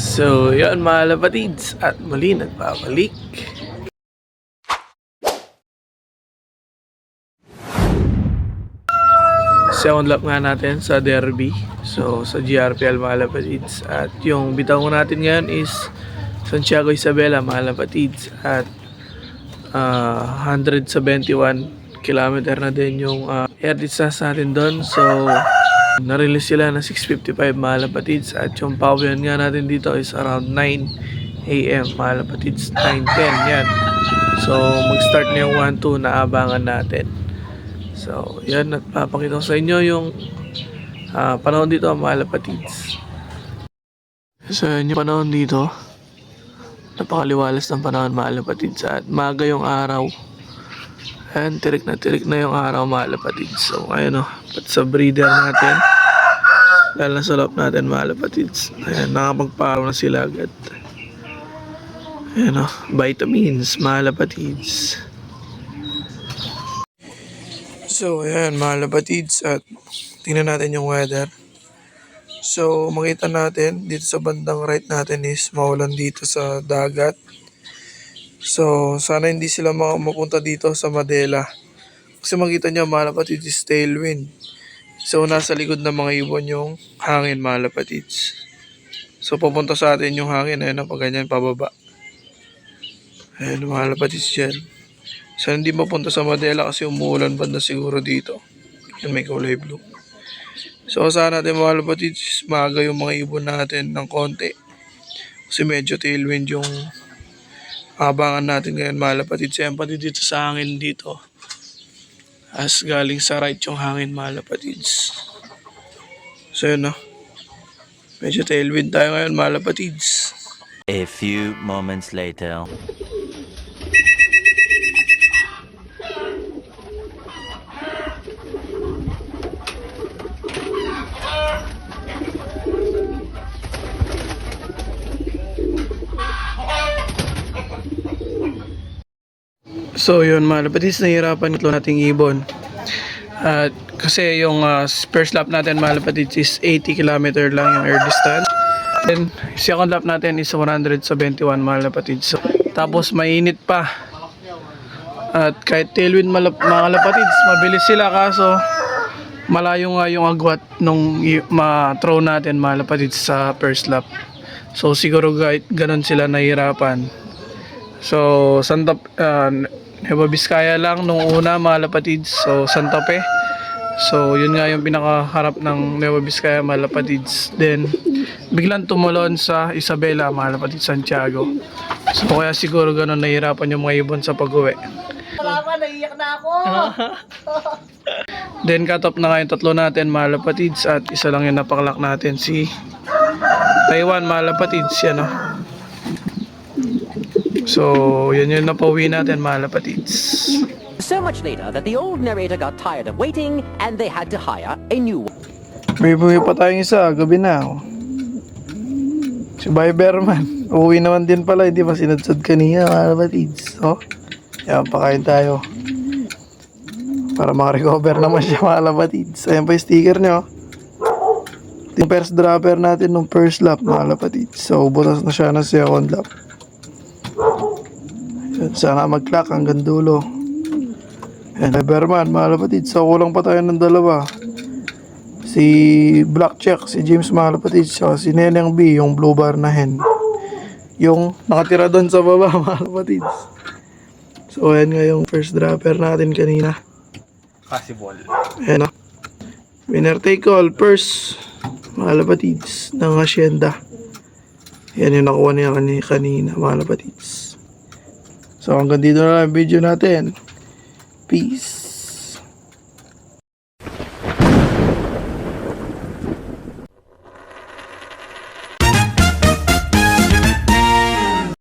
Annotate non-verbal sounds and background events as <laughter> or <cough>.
So, yun mga lapatids. At muli nagbabalik. Second lap nga natin sa Derby. So, sa GRPL mga lapatids. At yung bitaw natin ngayon is Santiago Isabela mga lapatids. At ah, 171 kilometer na din yung ah, air distance natin doon. So, na-release sila na 655 mga lapatids. At yung power nga natin dito is around 9 a.m. mga lapatids. 9.10 yan. So, mag-start na yung 1-2 na abangan natin. So, yan. Nagpapakita ko sa inyo yung ah, panahon dito mga lapatids. So, yan yung panahon dito. Napakaliwalas ng panahon mga lapatids. At maga yung araw. Ayan, tirik na tirik na yung araw mga lapatids. So, ayun o. Pat sa breeder natin. Dahil nasa loob natin mga lapatids. Ayan, nakapagparaw na sila agad. Ayan o. Vitamins mga lapatids. So, ayan mga lapatids. At tingnan natin yung weather. So, makita natin dito sa bandang right natin is maulan dito sa dagat. So, sana hindi sila ma- mapunta dito sa Madela. Kasi makita nyo, mga lapatids, is tailwind. So, nasa likod ng mga ibon yung hangin, mga lapatids. So, pupunta sa atin yung hangin, ayun, pag ganyan, pababa. Ayun, mga lapatids dyan. Sana hindi mapunta sa Madela kasi umuulan banda siguro dito. Yan, may kulay blue. So, sana natin mga lapatids, maaga yung mga ibon natin ng konti. Kasi medyo tailwind yung abangan natin ngayon mga lapatid. Siyempre dito sa hangin dito. As galing sa right yung hangin mga lapatids. So yun no. Medyo tailwind tayo ngayon mga lapatids. A few moments later. So yun mga lapatids, nahihirapan ito nating ibon. At kasi yung ah, first lap natin mga lapatids is 80 km lang yung air distance. Then second lap natin is 171 mga lapatids. So, tapos mainit pa. At kahit tailwind malap, mga lapatids, mabilis sila kaso malayo nga yung agwat nung ma-throw natin mga lapatids sa first lap. So siguro ganun sila nahihirapan. So, Santa uh, Nueva Vizcaya lang nung una mga lapatids. So, Santa Fe. So, yun nga yung pinakaharap ng Nueva Vizcaya mga lapatids. Then, biglang tumalon sa Isabela mga lapatids Santiago. So, kaya siguro ganun nahihirapan yung mga ibon sa pag-uwi. Naiyak na ako. <laughs> Then, cut off na nga yung tatlo natin mga lapatids. At isa lang yung napakalak natin si Taiwan mga lapatids. Yan o. So, yan yung napauwi natin mga lapatids. So much later that the old narrator got tired of waiting and they had to hire a new one. May bumi pa tayong isa, gabi na. Oh. Si Berman. Uwi naman din pala, hindi pa sinadsad kanina, mga kapatids. Oh. Yan, pakain tayo. Para makarecover naman siya, mga kapatids. Ayan pa yung sticker niyo. Ito yung first dropper natin nung first lap, mga kapatids. So, butas na siya ng second lap. Sana mag-clock hanggang dulo. Yan, Berman, mga kapatids. So, kulang pa tayo ng dalawa si Black Check, si James Malapatid, so si Neneng B, yung blue bar na hen. Yung nakatira doon sa baba, <laughs> Malapatid. So, ayan nga yung first dropper natin kanina. Possible. Ayan o. Winner take all, first, Malapatids, ng Hacienda. Yan yung nakuha niya kanina, kanina Malapatids. So, hanggang dito na lang ang video natin. Peace.